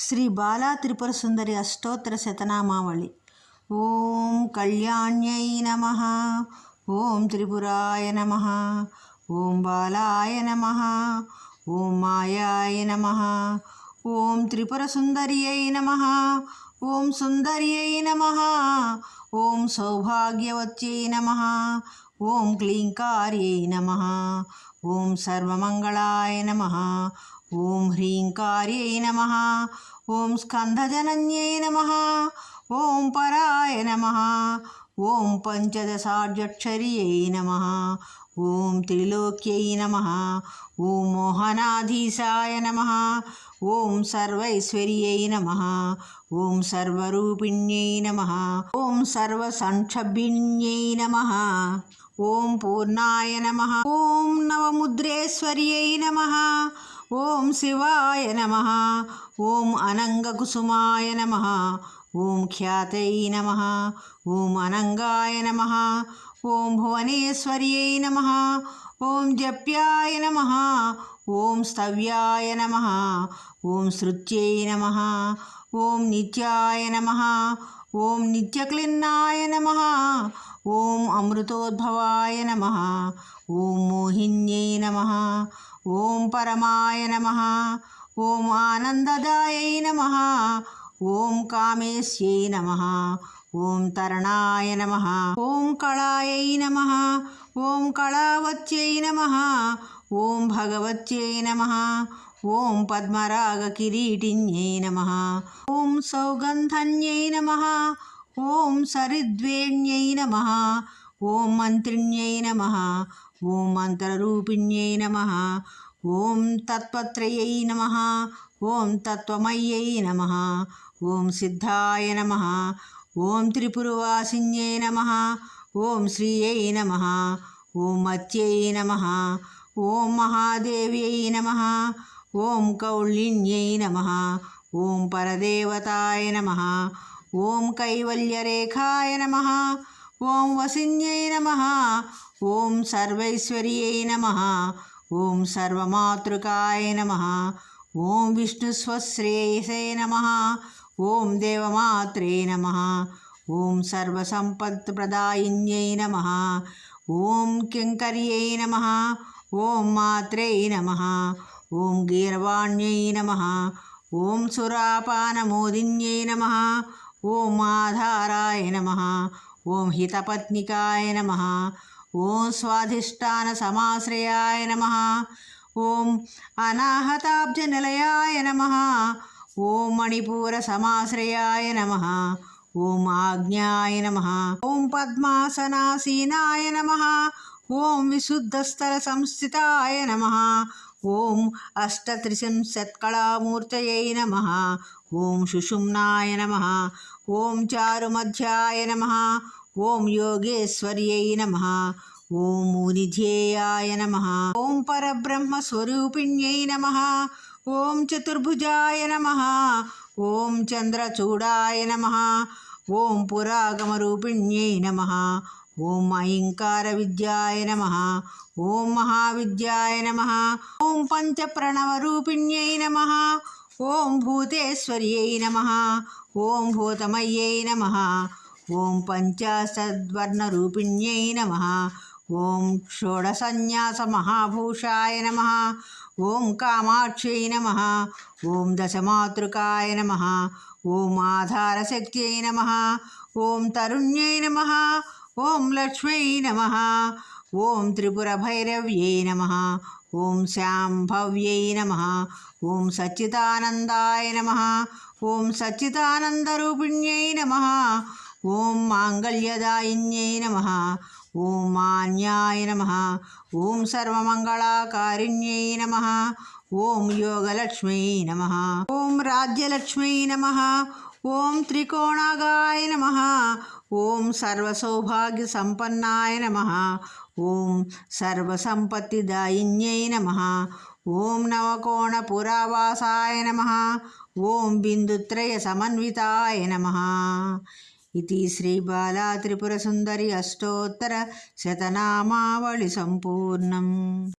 శ్రీ బాలా త్రిపుర సుందరి అష్టోత్తర శతనామావళి. ఓం కళ్యాణ్యై నమ. ఓం త్రిపురాయ నమ. ఓం బాలాయ నమ. ఓం మాయాయ నమ. ఓం త్రిపుర సుందర్యై నమ. ఓం సుందర్యై నమ. ఓం సౌభాగ్యవత్యై నమ. ॐ क्लीङ्कार्यै नमः ॐ सर्वमङ्गलाय नमः ॐ ह्रीङ्कार्यै नमः ॐ स्कन्धजनन्यै नमः ॐ पराय नमः ॐ पञ्चदशाक्षर्यै नमः ॐ त्रिलोक्यै नमः ॐ मोहनाधीशाय नमः ॐ सर्वैश्वर्यै नमः ॐ सर्वरूपिण्यै नमः ॐ सर्वसङ्क्षभिण्यै नमः ఓం పూర్ణాయ నమ ఓం నవముద్రేశ్వర్యై నమ ఓం శివాయ నమ ఓం అనంగకుసుమాయ నమ ఓం ఖ్యాతై నమ ఓం అనంగాయ నమ ఓం భువనేశ్వర్యై నమ ఓం జప్యాయ నమ ఓం స్తవ్యాయ నమ ఓం శృత్యై నమ ఓం నిత్యాయ నమ ఓం నిత్యక్లిన్నాయ నమ ఓం అమృతోద్భవాయ నమ ఓం మోహిన్యై నమ ఓం పరమాయ నమ ఓం ఆనందదాయై నమ ఓం కామేశ్యై నమ ఓం తరణాయ నమ ఓం కళాయై నమ ఓం కళావత్యై నమ ఓం భగవత్యై నమ ఓం పద్మరాగ కిరీటిన్యై నమ ఓం సౌగంధన్యై నమ ॐ सरिद्वेण्यै नमः ॐ मन्त्रिण्यै नमः ॐ मन्त्ररूपिण्यै नमः ॐ तत्पत्रयै नमः ॐ तत्त्वमय्यै नमः ॐ सिद्धाय नमः ॐ त्रिपुरवासिन्यै नमः ॐ श्रियै नमः ॐ मत्यै नमः ॐ महादेव्यै नमः ॐ कौळिन्यै नमः ॐ परदेवताय नमः ఓం కైవల్యరేఖాయ నమ ఓం వసిన్యై నమ ఓం సర్వైశ్వర్యై నమ ఓం సర్వమాతృకాయ నమ ఓం విష్ణుస్వశ్రేయసే నమ ఓం దేవమాత్రే నమ ఓం సర్వసంపత్ప్రదాయిన్యై నమ ఓం కింకర్యై నమ ఓం మాత్రే నమ ఓం గీర్వాణ్యై నమ ఓం సురాపానమోదిన్యై నమ ఓం ఆధారాయ నమ. ఓం హితపత్నికాయ నమ. ఓం స్వాధిష్టాన సమాశ్రయాయ నమ. ఓం అనాహతాబ్జనిలయాయ నమ. ఓం మణిపూర సమాశ్రయాయ నమ. ఓం ఆజ్ఞాయ నమ. ఓం పద్మాసనాసీనాయ నమ. ఓం విశుద్ధస్థల సంస్థితాయ నమ. ఓం అష్టత్రిశంశత్కళామూర్తయై నమ. ఓం సుషుమ్నాయ నమ. ఓం చారుమధ్యాయ నమ. ఓం యోగేశ్వర్యై నమ. ఓం మునిధ్యేయాయ నమ. ఓం పరబ్రహ్మస్వరూపిణ్యై నమ. ఓం చతుర్భుజాయ నమ. ఓం చంద్రచూడాయ నమ. ఓం పురాగమరూపిణ్యై నమ. ఓం ఐంకార విద్యాయ నమ ఓం మహావిద్యాయ నమ ఓం పంచప్రణవరూపిణ్యై నమ ఓం భూతేశ్వర్యై నమ ఓం భూతమయ్యై నమ ఓం పంచాశద్వర్ణరూపిణ్యై నమ ఓం షోడసన్యాస మహాభూషాయ నమ ఓం కామాక్షై నమ ఓం దశమాతృకాయ నమ ఓం ఆధారశక్త్యై నమ ఓం తరుణ్యై నమ ఓం లక్ష్మీ నమ. ఓం త్రిపుర భైరవ్యై నమ. ఓం శాంభవ్యై నమ. ఓం సచ్చిదానందాయ నమ. ఓం సచ్చిదానందరూపిణ్యై నమ. ఓం మాంగళ్యదాయిన్యై నమ. ఓం మాన్యాయ నమ. ఓం సర్వమంగళాకారిణ్యై నమ. ఓం యోగలక్ష్మై నమ. ఓం రాజ్యలక్ష్మై నమ. ఓం త్రికోణాగాయ నమ. ఓం సర్వసౌభాగ్య సంపన్నాయ నమ. ఓం సర్వసంపత్తిదాయిన్యై నమ. ఓం నవకోణ పురావాసాయ నమ. ఓం బిందుత్రయ సమన్వితాయ నమ. ఇది శ్రీబాలా త్రిపురసుందరి అష్టోత్తర శతనామావళి సంపూర్ణం.